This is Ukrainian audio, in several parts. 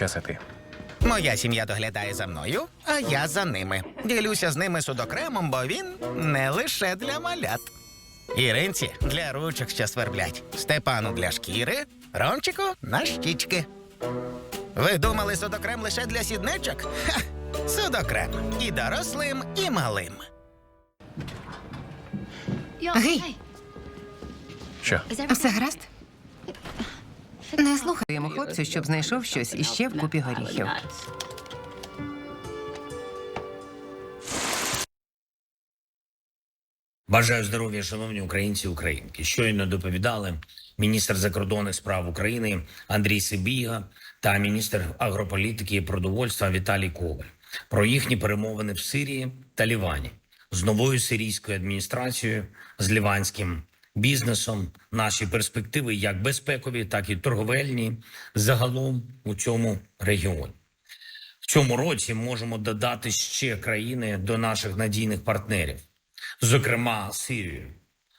час іти. Моя сім'я доглядає за мною, а я за ними. Ділюся з ними судокремом, бо він не лише для малят. Іринці для ручок, що сверблять, Степану для шкіри, Ромчику на щічки. Ви думали судокрем лише для сідничок? Ха! Судокрем і дорослим, і малим. Гей, Що? все гаразд? Не слухаємо хлопцю, щоб знайшов щось іще в купі горіхів. Бажаю здоров'я, шановні українці і українки. Щойно доповідали міністр закордонних справ України Андрій Сибіга та міністр агрополітики і продовольства Віталій Коваль про їхні перемовини в Сирії та Лівані з новою сирійською адміністрацією, з ліванським бізнесом, наші перспективи як безпекові, так і торговельні загалом у цьому регіоні. В цьому році можемо додати ще країни до наших надійних партнерів, зокрема Сирію.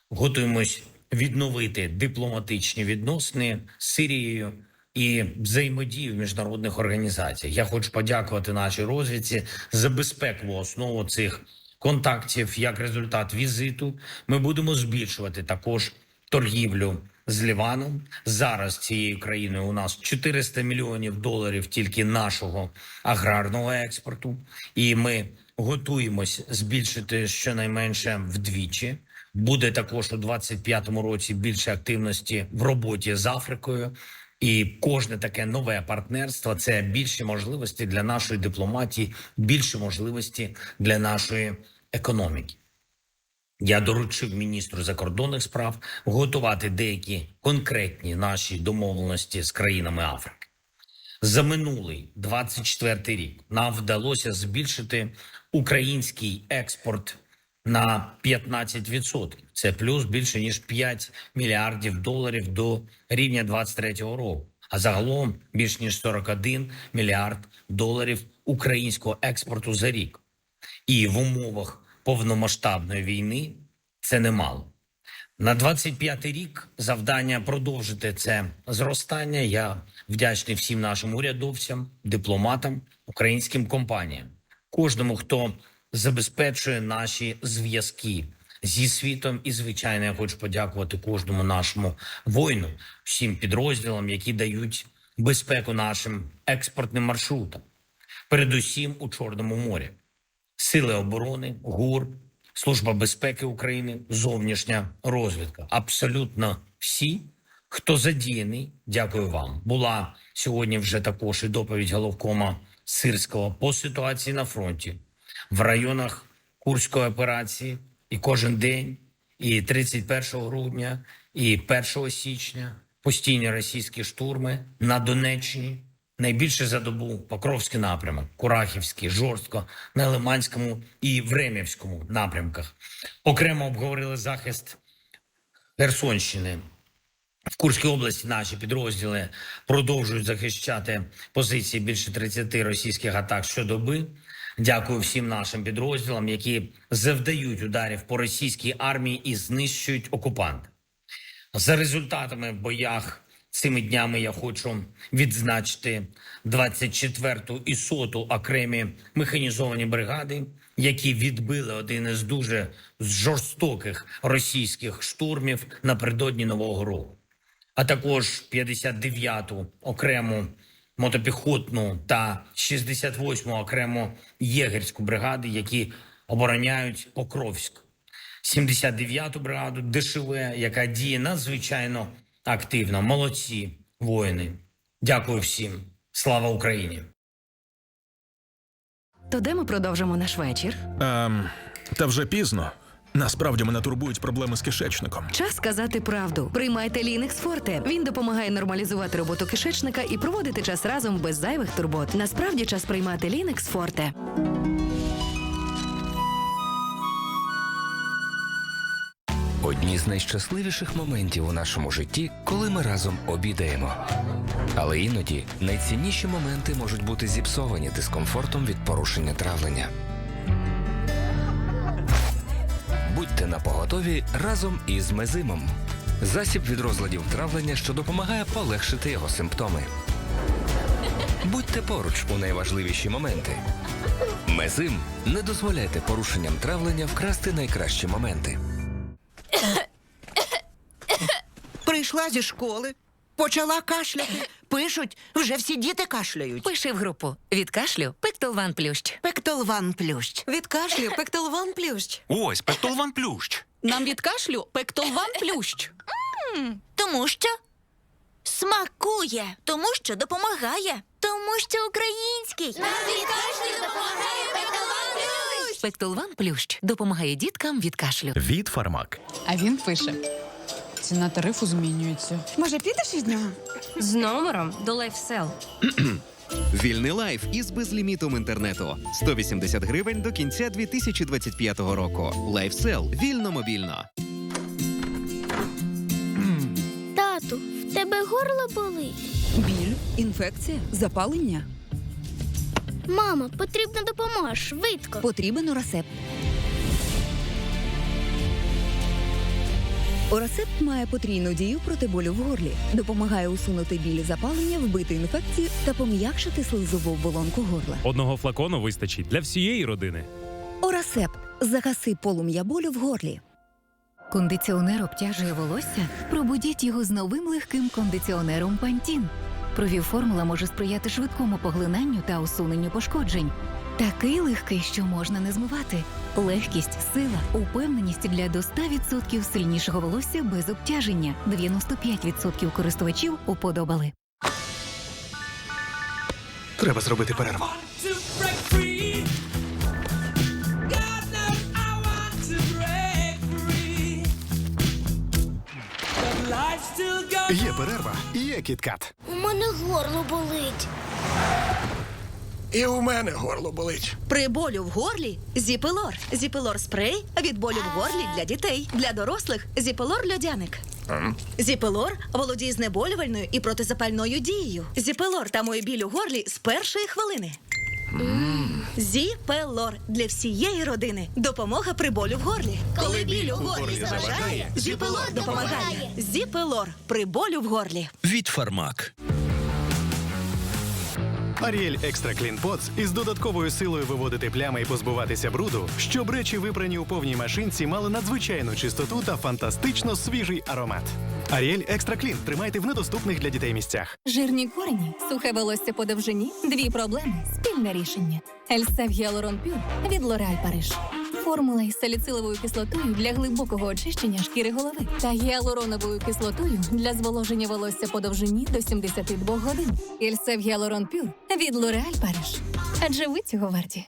Готуємось відновити дипломатичні відносини з Сирією і взаємодію в міжнародних організаціях. Я хочу подякувати нашій розвідці за безпекову основу цих контактів. Як результат візиту, ми будемо збільшувати також торгівлю з Ліваном. Зараз цією країною у нас 400 мільйонів доларів тільки нашого аграрного експорту, і ми готуємось збільшити щонайменше вдвічі. Буде також у 25-му році більше активності в роботі з Африкою. І кожне таке нове партнерство це більші можливості для нашої дипломатії, більше можливості для нашої економіки. Я доручив міністру закордонних справ готувати деякі конкретні наші домовленості з країнами Африки. За минулий 24 рік нам вдалося збільшити український експорт на 15%. Це плюс більше ніж 5 мільярдів доларів до рівня 23-го року. А загалом більш ніж 41 мільярд доларів українського експорту за рік. І в умовах повномасштабної війни це немало. На 25-й рік завдання продовжити це зростання. Я вдячний всім нашим урядовцям, дипломатам, українським компаніям, кожному, хто забезпечує наші зв'язки зі світом. І звичайно, я хочу подякувати кожному нашому воїну, всім підрозділам, які дають безпеку нашим експортним маршрутам, передусім у Чорному морі. Сили оборони, ГУР, Служба безпеки України, зовнішня розвідка. Абсолютно всі, хто задіяний, дякую вам. Була сьогодні вже також і доповідь головкома Сирського по ситуації на фронті в районах Курської операції. І кожен день, і 31 грудня, і 1 січня постійні російські штурми на Донеччині. Найбільше за добу Покровський напрямок, Курахівський, Жорстко, на Лиманському і Времівському напрямках. Окремо обговорили захист Херсонщини. В Курській області наші підрозділи продовжують захищати позиції більше 30 російських атак щодоби. Дякую всім нашим підрозділам, які завдають ударів по російській армії і знищують окупанта. За результатами в боях цими днями я хочу відзначити 24-ту і 100-ту окремі механізовані бригади, які відбили один із дуже жорстоких російських штурмів напередодні нового року, а також 59-ту окрему мотопіхотну та 68-му окрему єгерську бригади, які обороняють Покровськ. 79-ту бригаду ДШВ, яка діє надзвичайно активно. Молодці воїни. Дякую всім. Слава Україні! То де ми продовжимо наш вечір? Ем, та вже пізно. Насправді мене турбують проблеми з кишечником. Час сказати правду. Приймайте Лінекс Форте. Він допомагає нормалізувати роботу кишечника і проводити час разом без зайвих турбот. Насправді час приймати Лінекс Форте. Одні з найщасливіших моментів у нашому житті, коли ми разом обідаємо. Але іноді найцінніші моменти можуть бути зіпсовані дискомфортом від порушення травлення. Будьте на поготові разом із мезимом. Засіб від розладів травлення, що допомагає полегшити його симптоми. Будьте поруч у найважливіші моменти. Мезим не дозволяйте порушенням травлення вкрасти найкращі моменти. Прийшла зі школи, почала кашляти. Пишуть, вже всі діти кашляють. Пиши в групу від кашлю Пектолван Плющ. Пектолван плющ. Від кашлю пектолван плющ. Ось Пектолван Плющ. Нам від кашлю пектолван плющ. Тому що смакує, тому що допомагає, тому що український. Нам від кашлю допомагає Пектолван Плющ допомагає діткам від кашлю. Від Фармак. А він пише: ціна тарифу змінюється. Може, підеш із нього? З номером до лайфсел. Вільний лайф із безлімітом інтернету. 180 гривень до кінця 2025 року. Лайфсел. Вільно мобільно. Тату, в тебе горло болить. Біль, інфекція, запалення. Мама, потрібна допомога швидко. Потрібен орасеп. Орасепт має потрійну дію проти болю в горлі, допомагає усунути біль запалення, вбити інфекцію та пом'якшити слизову оболонку горла. Одного флакону вистачить для всієї родини. Орасепт загаси полум'я болю в горлі. Кондиціонер обтяжує волосся? Пробудіть його з новим легким кондиціонером Пантін. Провів-формула може сприяти швидкому поглинанню та усуненню пошкоджень. Такий легкий, що можна не змивати. Легкість, сила, упевненість для до 100% сильнішого волосся без обтяження. 95% користувачів уподобали. Треба зробити перерву. Є перерва, є кіткат. У мене горло болить. І у мене горло болить. При болю в горлі зіпелор. Зіпелор спрей від болю в горлі для дітей. Для дорослих зіпелор льодяник. Зіпелор володіє знеболювальною і протизапальною дією. Зіпелор тамує біль у горлі з першої хвилини. Зіпелор для всієї родини. Допомога при болю в горлі. Коли біль у горлі заважає, зіпелор допомагає. Зіпелор при болю в горлі. Від Фармак. Аріель Екстра Клін Поц із додатковою силою виводити плями і позбуватися бруду, щоб речі, випрані у повній машинці, мали надзвичайну чистоту та фантастично свіжий аромат. Аріель Екстра Клін тримайте в недоступних для дітей місцях. Жирні корені, сухе волосся по довжині, дві проблеми, спільне рішення. Ельсев Гіалурон Пюр від Лореаль Париж. Формула із саліциловою кислотою для глибокого очищення шкіри голови та гіалуроновою кислотою для зволоження волосся по довжині до 72 годин. Ільсев Гіалурон Пюр від Лореаль Париж. Адже ви цього варті.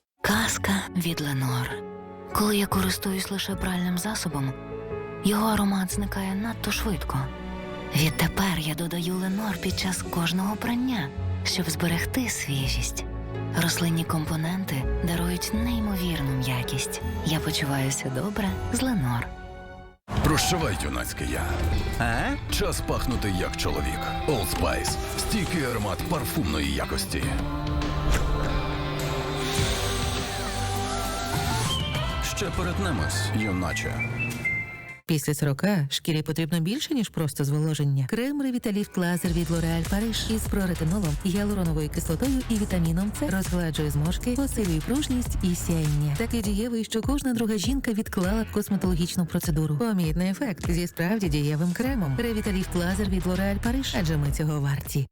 Казка від Ленор. Коли я користуюсь лише пральним засобом, його аромат зникає надто швидко. Відтепер я додаю Ленор під час кожного прання, щоб зберегти свіжість. Рослинні компоненти дарують неймовірну м'якість. Я почуваюся добре з Ленор. Прощавай, юнацький я. А? Час пахнути як чоловік. Old Spice. Стійкий аромат парфумної якості. Ще перетнемось, юначе. Після 40 шкірі потрібно більше, ніж просто зволоження. Крем Revitalift Лазер від L'Oréal Paris із проретинолом, гіалуроновою кислотою і вітаміном С розгладжує зморшки, посилює пружність і сяєння. Такий дієвий, що кожна друга жінка відклала б косметологічну процедуру. Помітний ефект зі справді дієвим кремом. Revitalift Лазер від L'Oréal Paris, адже ми цього варті.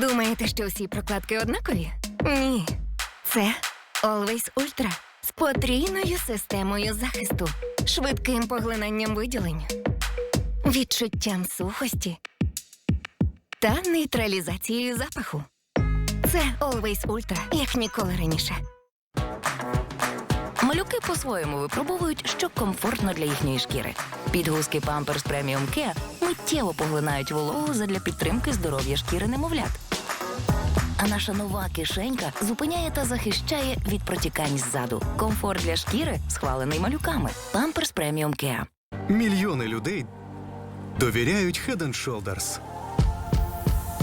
Думаєте, що всі прокладки однакові? Ні. Це Always Ultra з потрійною системою захисту, швидким поглинанням виділень, відчуттям сухості та нейтралізацією запаху. Це Always Ultra, як ніколи раніше. Малюки по-своєму випробовують, що комфортно для їхньої шкіри. Підгузки Pampers Premium Care миттєво поглинають вологу задля підтримки здоров'я шкіри немовлят. А наша нова кишенька зупиняє та захищає від протікань ззаду. Комфорт для шкіри схвалений малюками. Памперс преміум Кеа. Мільйони людей довіряють Head and Shoulders.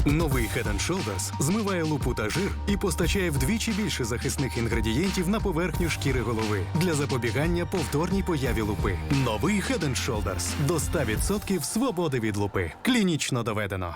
Новий Head and Shoulders змиває лупу та жир і постачає вдвічі більше захисних інгредієнтів на поверхню шкіри голови для запобігання повторній появі лупи. Новий Head and Shoulders до 100% свободи від лупи. Клінічно доведено.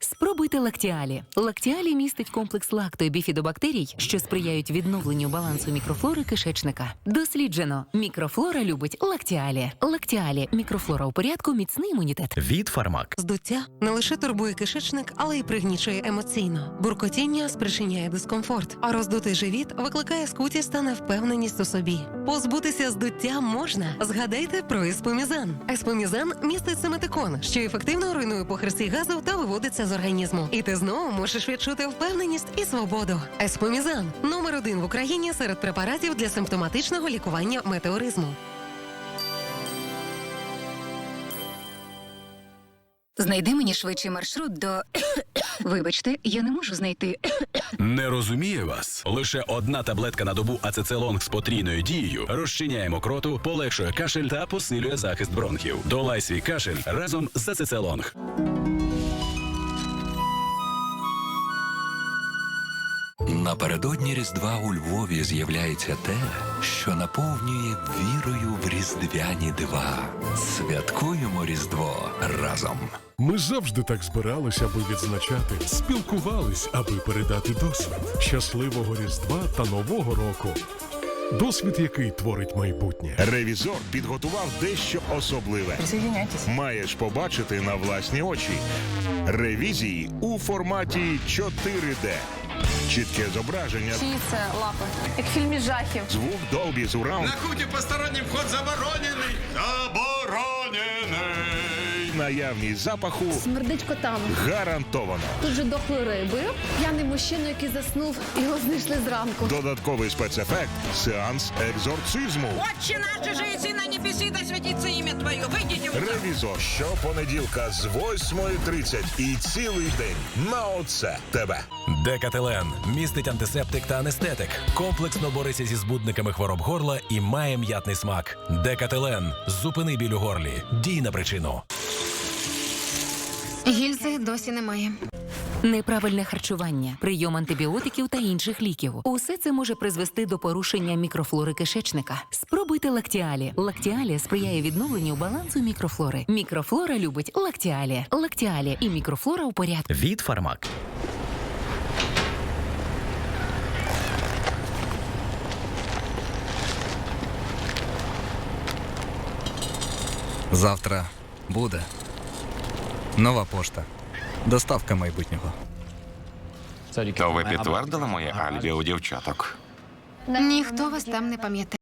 Спробуйте лактіалі. Лактіалі містить комплекс лакто і біфідобактерій, що сприяють відновленню балансу мікрофлори кишечника. Досліджено, мікрофлора любить лактіалі. Лактіалі мікрофлора у порядку, міцний імунітет. Від фармак. Здуття не лише турбує кишечник, але й пригнічує емоційно. Буркотіння спричиняє дискомфорт, а роздутий живіт викликає скутість та невпевненість у собі. Позбутися здуття можна. Згадайте про еспомізан. Еспомізан містить семетикон, що ефективно руйнує похресті газу та виводиться з організму. І ти знову можеш відчути впевненість і свободу. Еспомізан номер один в Україні серед препаратів для симптоматичного лікування метеоризму. Знайди мені швидший маршрут до. Вибачте, я не можу знайти. Не розуміє вас. Лише одна таблетка на добу ацецелонг з потрійною дією розчиняє мокроту, полегшує кашель та посилює захист бронхів. Долай свій кашель разом з ацецелонг. Напередодні Різдва у Львові з'являється те, що наповнює вірою в різдвяні дива. Святкуємо Різдво разом. Ми завжди так збирались, аби відзначати, спілкувались, аби передати досвід щасливого Різдва та Нового року. Досвід, який творить майбутнє. Ревізор підготував дещо особливе. Маєш побачити на власні очі. Ревізії у форматі 4D. Чітке зображення, це лапи? Як в фільмі жахів. звук Dolby Surround, хуті постороннім вход заборонений. Заборонений. Наявність запаху Смердить котами. гарантовано. Тут же дохли риби. П'яний мужчина, який заснув, його знайшли зранку. Додатковий спецефект сеанс екзорцизму. Отче наш же єси на небесі, да святиться ім'я Твоє. Вийдіть Ревізор щопонеділка з 8.30 і цілий день на оце тебе. Декателен містить антисептик та анестетик. Комплексно бореться зі збудниками хвороб горла і має м'ятний смак. Декателен зупини біль у горлі. Дій на причину. Гільзи досі немає. Неправильне харчування, прийом антибіотиків та інших ліків. Усе це може призвести до порушення мікрофлори кишечника. Спробуйте лактіалі. Лактіалі сприяє відновленню балансу мікрофлори. Мікрофлора любить лактіалі. Лактіалі і мікрофлора у порядку. Від фармак. Завтра буде нова пошта. Доставка майбутнього. То ви підтвердили моє альбі у дівчаток? Ніхто вас там не пам'ятає.